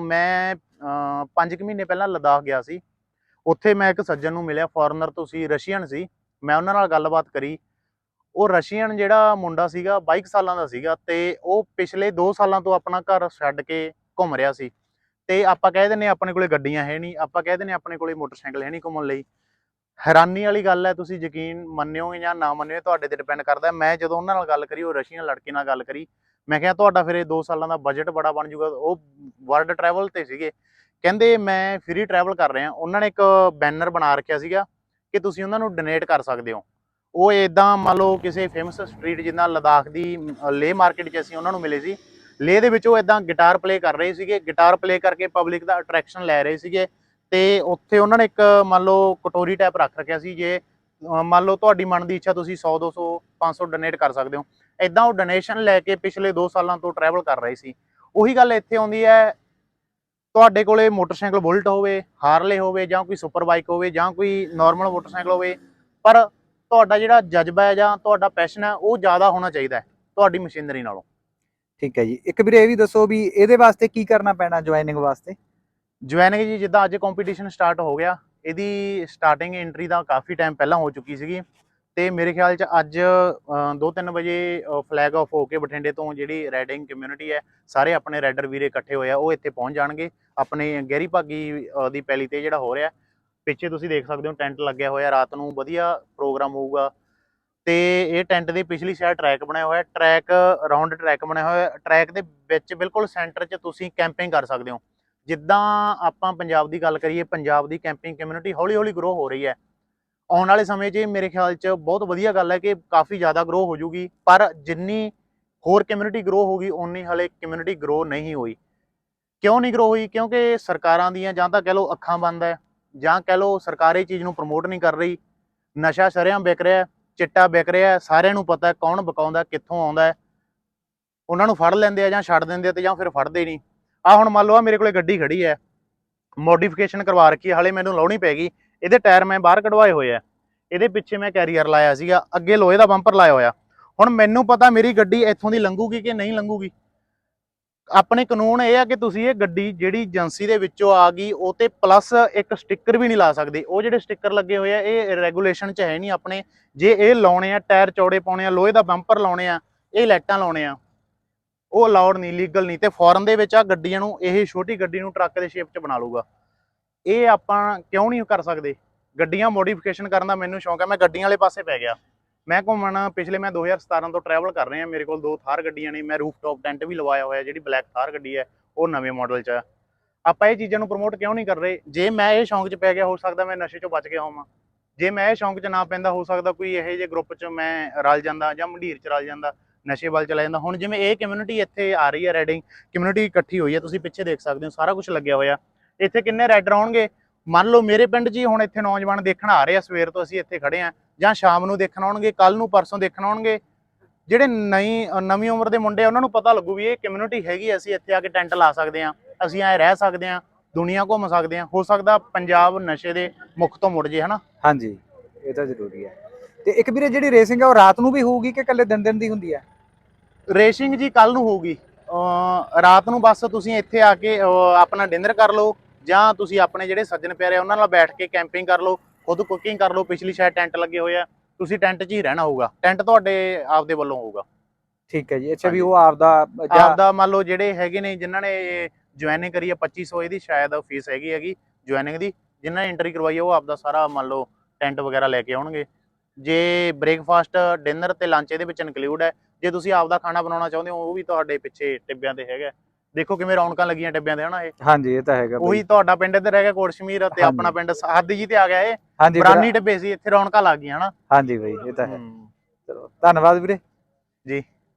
ਮੈਂ 5 ਮਹੀਨੇ ਪਹਿਲਾਂ ਲਦਾਖ ਗਿਆ ਸੀ। ਉੱਥੇ ਮੈਂ ਇੱਕ ਸੱਜਣ ਨੂੰ ਮਿਲਿਆ ਫੋਰਨਰ ਤੋਂ ਸੀ, ਰਸ਼ੀਅਨ ਸੀ। ਮੈਂ ਉਹਨਾਂ ਨਾਲ ਗੱਲਬਾਤ ਕਰੀ। ਉਹ ਰਸ਼ੀਅਨ ਜਿਹੜਾ ਮੁੰਡਾ ਸੀਗਾ 22 ਸਾਲਾਂ ਦਾ ਸੀਗਾ ਤੇ ਉਹ ਪਿਛਲੇ 2 ਸਾਲਾਂ ਤੋਂ ਆਪਣਾ ਘਰ ਛੱਡ ਕੇ ਘੁੰਮ ਰਿਹਾ ਸੀ। ਤੇ ਆਪਾਂ ਕਹਿ ਦਿੰਨੇ ਆਪਣੇ ਕੋਲੇ ਗੱਡੀਆਂ ਹੈ ਨਹੀਂ, ਆਪਾਂ ਕਹਿ ਦਿੰਨੇ ਆਪਣੇ ਕੋਲੇ ਮੋਟਰਸਾਈਕਲ ਹੈ ਨਹੀਂ ਘੁੰਮਣ ਲਈ। ਹੈਰਾਨੀ ਵਾਲੀ ਗੱਲ ਹੈ, ਤੁਸੀਂ ਯਕੀਨ ਮੰਨਿਓਗੇ ਜਾਂ ਨਾ ਮੰਨਿਓ ਤੁਹਾਡੇ ਤੇ ਡਿਪੈਂਡ ਕਰਦਾ। ਮੈਂ ਜਦੋਂ ਉਹਨਾਂ ਨਾਲ ਗੱਲ ਕਰੀ, ਉਹ ਰਸ਼ੀਅਨ ਲੜਕੇ ਨਾਲ ਗੱਲ ਕਰੀ। ਮੈਂ ਕਿਹਾ ਤੁਹਾਡਾ ਫਿਰ ਇਹ 2 ਸਾਲਾਂ ਦਾ ਬਜਟ ਬੜਾ ਬਣ ਜਾਊਗਾ। ਉਹ ਵਰਲਡ ਟਰੈਵਲ ਤੇ ਸੀਗੇ। ਕਹਿੰਦੇ ਮੈਂ ਫ੍ਰੀ ਟਰੈਵਲ ਕਰ ਰਿਹਾ। ਉਹਨਾਂ ਨੇ ਇੱਕ ਬੈਨਰ ਬਣਾ ਰੱਖਿਆ ਸੀਗਾ ਕਿ ਤੁਸੀਂ ਉਹਨਾਂ ਨੂੰ ਡੋਨੇਟ ਕਰ ਸਕਦੇ ਹੋ। ਉਹ ਇਦਾਂ ਮੰਨ ਲਓ ਕਿਸੇ ਫੇਮਸ ਸਟਰੀਟ ਜਿੱਦਾਂ ਲਦਾਖ ਦੀ ਅ, ਲੇਹ ਮਾਰਕੀਟ 'ਚ ਅਸੀਂ ਉਹਨਾਂ ਨੂੰ ਮਿਲੇ ਸੀ। ਲੇਹ ਦੇ ਵਿੱਚ ਉਹ ਇਦਾਂ ਗਿਟਾਰ ਪਲੇ ਕਰ ਰਹੇ ਸੀਗੇ। ਗਿਟਾਰ ਪਲੇ ਕਰਕੇ ਪਬਲਿਕ ਦਾ ਅਟਰੈਕਸ਼ਨ ਲੈ ਰਹੇ ਸੀਗੇ। ਤੇ ਉੱਥੇ ਉਹਨਾਂ ਨੇ ਇੱਕ ਮੰਨ ਲਓ ਕਟੋਰੀ ਟਾਈਪ ਰੱਖ ਰੱਖਿਆ ਸੀ। ਜੇ ਮੰਨ ਲਓ ਤੁਹਾਡੀ ਮਨ ਦੀ ਇੱਛਾ ਤੁਸੀਂ 100 200 500 ਡੋਨੇਟ ਕਰ ਸਕਦੇ ਹੋ। ਇਦਾਂ ਉਹ ਡੋਨੇਸ਼ਨ ਲੈ ਕੇ ਪਿਛਲੇ 2 ਸਾਲਾਂ ਤੋਂ ਟਰੈਵਲ ਕਰ ਰਹੇ ਸੀ। ਉਹੀ ਗੱਲ ਇੱਥੇ ਆਉਂਦੀ ਹੈ ਤੁਹਾਡੇ ਕੋਲੇ ਮੋਟਰਸਾਈਕਲ ਬੁਲਟ ਹੋਵੇ ਹਾਰਲੇ ਹੋਵੇ ਜਾਂ ਕੋਈ ਸੁਪਰ ਬਾਈਕ ਹੋਵੇ ਜਾਂ ਕੋਈ ਨਾਰਮਲ ਮੋਟਰਸਾਈਕਲ ਹੋਵੇ ਪਰ ਤੁਹਾਡਾ ਜਿਹੜਾ ਜਜ਼ਬਾ ਹੈ ਜਾਂ ਤੁਹਾਡਾ ਪੈਸ਼ਨ ਹੈ ਉਹ ਜ਼ਿਆਦਾ ਹੋਣਾ ਚਾਹੀਦਾ ਤੁਹਾਡੀ ਮਸ਼ੀਨਰੀ ਨਾਲੋਂ। ਠੀਕ ਹੈ ਜੀ। ਇੱਕ ਵੀਰੇ ਇਹ ਵੀ ਦੱਸੋ ਵੀ ਇਹਦੇ ਵਾਸਤੇ ਕੀ ਕਰਨਾ ਪੈਣਾ ਜੁਆਇਨਿੰਗ ਵਾਸਤੇ? ਜੁਆਇਨਿੰਗ ਜੀ ਜਿੱਦਾਂ ਅੱਜ ਕੰਪੀਟੀਸ਼ਨ ਸਟਾਰਟ ਹੋ ਗਿਆ ਇਹਦੀ ਸਟਾਰਟਿੰਗ ਐਂਟਰੀ ਦਾ ਕਾਫੀ ਟਾਈਮ ਪਹਿਲਾਂ ਹੋ ਚੁੱਕੀ ਸੀਗੀ। ਤੇ ਮੇਰੇ ਖਿਆਲ ਚ ਅੱਜ 2-3 ਵਜੇ ਫਲੈਗ ਆਫ ਹੋ ਕੇ ਬਠਿੰਡੇ ਤੋਂ ਜਿਹੜੀ ਰੈਡਿੰਗ ਕਮਿਊਨਿਟੀ ਹੈ, ਸਾਰੇ ਆਪਣੇ ਰੈਡਰ ਵੀਰੇ ਇਕੱਠੇ ਹੋਏ ਆ, ਉਹ ਇੱਥੇ ਪਹੁੰਚ ਜਾਣਗੇ। ਆਪਣੇ ਗਹਿਰੀ ਭਾਗੀ ਦੀ ਪੈਲੀ ਤੇ ਜਿਹੜਾ ਹੋ ਰਿਹਾ, ਪਿੱਛੇ ਤੁਸੀਂ ਦੇਖ ਸਕਦੇ ਹੋ ਟੈਂਟ ਲੱਗਿਆ ਹੋਇਆ, ਰਾਤ ਨੂੰ ਵਧੀਆ ਪ੍ਰੋਗਰਾਮ ਹੋਊਗਾ। ਤੇ ਇਹ ਟੈਂਟ ਦੇ ਪਿਛਲੀ ਸਾਈਡ ਟਰੈਕ ਬਣਿਆ ਹੋਇਆ ਟਰੈਕ ਰਾਉਂਡ ਟਰੈਕ ਬਣਿਆ ਹੋਇਆ ਟਰੈਕ ਦੇ ਵਿੱਚ ਬਿਲਕੁਲ ਸੈਂਟਰ 'ਚ ਤੁਸੀਂ ਕੈਂਪਿੰਗ ਕਰ ਸਕਦੇ ਹੋ। ਜਿੱਦਾਂ ਆਪਾਂ ਪੰਜਾਬ ਦੀ ਗੱਲ ਕਰੀਏ, ਪੰਜਾਬ ਦੀ ਕੈਂਪਿੰਗ ਕਮਿਊਨਿਟੀ ਹੌਲੀ-ਹੌਲੀ ਗਰੋ ਹੋ ਰਹੀ ਹੈ। ਆਉਣ ਵਾਲੇ ਸਮੇਂ 'ਚ ਮੇਰੇ ਖਿਆਲ 'ਚ ਬਹੁਤ ਵਧੀਆ ਗੱਲ ਹੈ ਕਿ ਕਾਫੀ ਜ਼ਿਆਦਾ ਗਰੋ ਹੋ ਜੂਗੀ, ਪਰ ਜਿੰਨੀ ਹੋਰ ਕਮਿਊਨਿਟੀ ਗਰੋ ਹੋਗੀ ਉਨੀ ਹਲੇ ਕਮਿਊਨਿਟੀ ਗਰੋ ਨਹੀਂ ਹੋਈ। ਕਿਉਂ ਨਹੀਂ ਗਰੋ ਹੋਈ? ਕਿਉਂਕਿ ਸਰਕਾਰਾਂ ਦੀਆਂ ਜਾਂ ਤਾਂ ਕਹਿ ਲਓ ਅੱਖਾਂ ਬੰਦ ਹੈ, ਜਾਂ ਕਹਿ ਲਓ ਸਰਕਾਰ ਇਹ ਚੀਜ਼ ਨੂੰ ਪ੍ਰਮੋਟ ਨਹੀਂ ਕਰ ਰਹੀ। ਨਸ਼ਾ ਸ਼ਰਿਆਂ ਵਿਕ ਰਿਹਾ, ਚਿੱਟਾ ਵਿਕ ਰਿਹਾ, ਸਾਰਿਆਂ ਨੂੰ ਪਤਾ ਕੌਣ ਬਕਾਉਂਦਾ, ਕਿੱਥੋਂ ਆਉਂਦਾ ਉਹਨਾਂ ਨੂੰ ਫੜ ਲੈਂਦੇ ਆ ਜਾਂ ਛੱਡ ਦਿੰਦੇ ਆ ਤੇ ਜਾਂ ਫਿਰ ਫੜਦੇ ਨਹੀਂ। ਆ ਹੁਣ ਮੰਨ ਲਓ ਆ ਮੇਰੇ ਕੋਲੇ ਗੱਡੀ ਖੜੀ ਹੈ। ਮੋਡੀਫਿਕੇਸ਼ਨ ਕਰਵਾ ਰੱਖੀ ਹੈ ਹਲੇ ਮੈਨੂੰ ਲਾਉਣੀ ਪੈ ਇਹਦੇ ਟਾਇਰ ਮੈਂ ਬਾਹਰ ਕਢਵਾਏ ਹੋਏ ਆ। ਇਹਦੇ ਪਿੱਛੇ ਮੈਂ ਕੈਰੀਅਰ ਲਾਇਆ ਸੀਗਾ, ਅੱਗੇ ਲੋਹੇ ਦਾ ਬੰਪਰ ਲਾਇਆ ਹੋਇਆ। ਹੁਣ ਮੈਨੂੰ ਪਤਾ ਮੇਰੀ ਗੱਡੀ ਇੱਥੋਂ ਦੀ ਲੰਘੂਗੀ ਕਿ ਨਹੀਂ ਲੰਘੂਗੀ। ਆਪਣੇ ਕਾਨੂੰਨ ਇਹ ਆ ਕਿ ਤੁਸੀਂ ਇਹ ਗੱਡੀ ਜਿਹੜੀ ਏਜੰਸੀ ਦੇ ਵਿੱਚੋਂ ਆ ਗਈ, ਉਹ ਤੇ ਪਲੱਸ ਇੱਕ ਸਟicker ਵੀ ਨਹੀਂ ਲਾ ਸਕਦੇ। ਉਹ ਜਿਹੜੇ ਸਟicker ਲੱਗੇ ਹੋਏ ਆ, ਇਹ ਰੈਗੂਲੇਸ਼ਨ 'ਚ ਹੈ ਨਹੀਂ ਆਪਣੇ। ਜੇ ਇਹ ਲਾਉਣੇ ਆ, ਟਾਇਰ ਚੌੜੇ ਪਾਉਣੇ ਆ, ਲੋਹੇ ਦਾ ਬੰਪਰ ਲਾਉਣੇ ਆ, ਇਹ ਲਾਈਟਾਂ ਲਾਉਣੇ ਆ। ਉਹ ਅਲਾਉਡ ਨਹੀਂ ਲੀਗਲ ਨਹੀਂ। ਤੇ ਫੋਰਨ ਦੇ ਵਿੱਚ ਆ ਗੱਡੀਆਂ ਨੂੰ, ਇਹ ਛੋਟੀ ਗੱਡੀ ਨੂੰ ਟਰੱਕ ਦੇ ਸ਼ੇਪ 'ਚ ਬਣਾ ਲੂਗਾ ਇਹ ਆਪਾਂ ਕਿਉਂ ਨਹੀਂ ਕਰ ਸਕਦੇ? ਗੱਡੀਆਂ ਮੋਡੀਫਿਕੇਸ਼ਨ ਕਰਨ ਦਾ ਮੈਨੂੰ ਸ਼ੌਂਕ ਹੈ, ਮੈਂ ਗੱਡੀਆਂ ਵਾਲੇ ਪਾਸੇ ਪੈ ਗਿਆ। ਮੈਂ ਘੁੰਮਣ ਪਿਛਲੇ ਮੈਂ 2017 ਤੋਂ ਟਰੈਵਲ ਕਰ ਰਿਹਾ, ਮੇਰੇ ਕੋਲ ਦੋ ਥਾਰ ਗੱਡੀਆਂ ਨੇ, ਮੈਂ ਰੂਫਟੌਪ ਟੈਂਟ ਵੀ ਲਵਾਇਆ ਹੋਇਆ, ਜਿਹੜੀ ਬਲੈਕ ਥਾਰ ਗੱਡੀ ਹੈ, ਉਹ ਨਵੇਂ ਮਾਡਲ 'ਚ ਹੈ। ਆਪਾਂ ਇਹ ਚੀਜ਼ਾਂ ਨੂੰ ਪ੍ਰਮੋਟ ਕਿਉਂ ਨਹੀਂ ਕਰ ਰਹੇ? ਜੇ ਮੈਂ ਇਹ ਸ਼ੌਂਕ 'ਚ ਪੈ ਗਿਆ, ਹੋ ਸਕਦਾ ਮੈਂ ਨਸ਼ੇ 'ਚੋਂ ਬਚ ਗਿਆ ਹੋਵਾਂ। ਜੇ ਮੈਂ ਇਹ ਸ਼ੌਂਕ 'ਚ ਨਾ ਪੈਂਦਾ, ਹੋ ਸਕਦਾ ਕੋਈ ਇਹੋ ਜਿਹੇ ਗਰੁੱਪ 'ਚ ਮੈਂ ਰਲ ਜਾਂਦਾ ਜਾਂ ਮੰਡੀਰ 'ਚ ਰਲ ਜਾਂਦਾ, ਨਸ਼ੇ ਵੱਲ ਚਲਾ ਜਾਂਦਾ। ਹੁਣ ਜਿਵੇਂ ਇਹ ਕਮਿਊਨਿਟੀ ਇੱਥੇ ਆ ਰਹੀ ਹੈ ਰੈਡਿੰਗ ਕਮਿਊਨਿਟੀ ਇਕੱਠੀ ਹੋਈ ਹੈ, ਤੁਸੀਂ ਪਿੱਛੇ ਦੇਖ ਸਕਦੇ ਹੋ, ਸਾਰਾ ਕੁਝ ਲੱਗਿਆ ਹੋਇਆ। ਇੱਥੇ ਕਿੰਨੇ ਰੈਡਰ ਆਉਣਗੇ? ਮੰਨ ਲਓ ਮੇਰੇ ਪਿੰਡ 'ਚ ਹੀ ਹੁਣ ਇੱਥੇ ਨੌਜਵਾਨ ਦੇਖਣ ਆ ਰਹੇ ਆ ਸਵੇਰ ਤੋਂ ਅਸੀਂ ਇੱਥੇ ਖੜੇ ਆ ਜਾਂ ਸ਼ਾਮ ਨੂੰ ਦੇਖਣ ਆਉਣਗੇ ਕੱਲ ਨੂੰ ਪਰਸੋਂ ਦੇਖਣ ਆਉਣਗੇ। ਜਿਹੜੇ ਨਈ ਨਵੀਂ ਉਮਰ ਦੇ ਮੁੰਡੇ ਆ ਉਹਨਾਂ ਨੂੰ ਪਤਾ ਲੱਗੂ ਵੀ ਇਹ ਕਮਿਊਨਿਟੀ ਹੈਗੀ ਆ, ਅਸੀਂ ਇੱਥੇ ਆ ਕੇ ਟੈਂਟ ਲਾ ਸਕਦੇ ਆ ਅਸੀਂ ਐ ਰਹਿ ਸਕਦੇ ਆ ਦੁਨੀਆ ਘੁੰਮ ਸਕਦੇ ਆ। ਹੋ ਸਕਦਾ ਪੰਜਾਬ ਨਸ਼ੇ ਦੇ ਮੁੱਖ ਤੋਂ ਮੁੜ ਜੇ ਹਨਾ? ਹਾਂਜੀ ਇਹ ਤਾਂ ਜ਼ਰੂਰੀ ਹੈ ਤੇ ਇੱਕ ਵੀਰੇ ਜਿਹੜੀ ਰੇਸਿੰਗ ਹੈ ਉਹ ਰਾਤ ਨੂੰ ਵੀ ਹੋਊਗੀ ਕਿ ਇਕੱਲੇ ਦਿਨ ਦਿਨ ਦੀ ਹੁੰਦੀ ਹੈ ਰੇਸਿੰਗ ਜੀ ਕੱਲ ਨੂੰ ਹੋਊਗੀ। ਰਾਤ ਨੂੰ ਬਸ ਤੁਸੀਂ ਇੱਥੇ ਆ ਕੇ ਆਪਣਾ ਡਿਨਰ ਕਰ ਲਓ ਜਾਂ ਤੁਸੀਂ ਆਪਣੇ ਜਿਹੜੇ ਸੱਜਣ ਪਿਆਰੇ ਆ ਉਹਨਾਂ ਨਾਲ ਬੈਠ ਕੇ ਕੈਂਪਿੰਗ ਕਰ ਲਓ ਖੁਦ ਕੁਕਿੰਗ ਕਰ ਲਓ ਪਿਛਲੀ ਸਾਈਡ ਟੈਂਟ ਲੱਗੇ ਹੋਏ ਆ ਤੁਸੀਂ ਟੈਂਟ 'ਚ ਹੀ ਰਹਿਣਾ ਹੋਊਗਾ ਟੈਂਟ ਤੁਹਾਡੇ ਆਪਦੇ ਵੱਲੋਂ ਹੋਊਗਾ। ਠੀਕ ਹੈ ਜੀ ਅੱਛਾ ਵੀ। ਉਹ ਆਪਦਾ ਆਪਦਾ ਮੰਨ ਲਓ ਜਿਹੜੇ ਹੈਗੇ ਨੇ ਜਿਨ੍ਹਾਂ ਨੇ ਜੁਆਇਨਿੰਗ ਕਰੀ ਹੈ 2500 ਇਹਦੀ ਸ਼ਾਇਦ ਫੀਸ ਹੈਗੀ ਹੈਗੀ ਜੁਆਇਨਿੰਗ ਦੀ ਜਿਨ੍ਹਾਂ ਨੇ ਐਂਟਰੀ ਕਰਵਾਈ ਹੈ ਉਹ ਆਪਦਾ ਸਾਰਾ ਮੰਨ ਲਓ ਟੈਂਟ ਵਗੈਰਾ ਲੈ ਕੇ ਆਉਣਗੇ। ਜੇ ਬ੍ਰੇਕਫਾਸਟ ਡਿਨਰ ਤੇ ਲੰਚ ਇਹਦੇ ਵਿੱਚ ਇਨਕਲੂਡ ਹੈ ਜੇ ਤੁਸੀਂ ਆਪਦਾ ਖਾਣਾ ਬਣਾਉਣਾ ਚਾਹੁੰਦੇ ਹੋ ਉਹ ਵੀ ਤੁਹਾਡੇ ਪਿੱਛੇ ਟਿੱਬਿਆਂ ਤੇ ਹੈਗਾ। ਦੇਖੋ ਕਿਵੇਂ ਰੌਣਕਾਂ ਲੱਗੀਆਂ ਟਿੱਬਿਆਂ ਤੇ ਹਨਾ ਇਹ ਹਾਂਜੀ ਇਹ ਤਾਂ ਹੈਗਾ। ਉਹੀ ਤੁਹਾਡਾ ਪਿੰਡ ਇੱਧਰ ਰਹਿ ਗਿਆ ਕੋਟਸ਼ਮੀਰ ਤੇ। ਆਪਣਾ ਪਿੰਡ ਹੱਦ ਜੀ ਤੇ ਆ ਗਿਆ ਇਹ ਬਰਾਨੀ ਟਿੱਬੇ ਸੀ ਇੱਥੇ ਰੌਣਕਾਂ ਲੱਗ ਗਈਆਂ ਹਨਾ ਹਾਂਜੀ ਬਈ ਇਹ ਤਾਂ ਹੂੰ। ਚਲੋ ਧੰਨਵਾਦ ਵੀਰੇ ਜੀ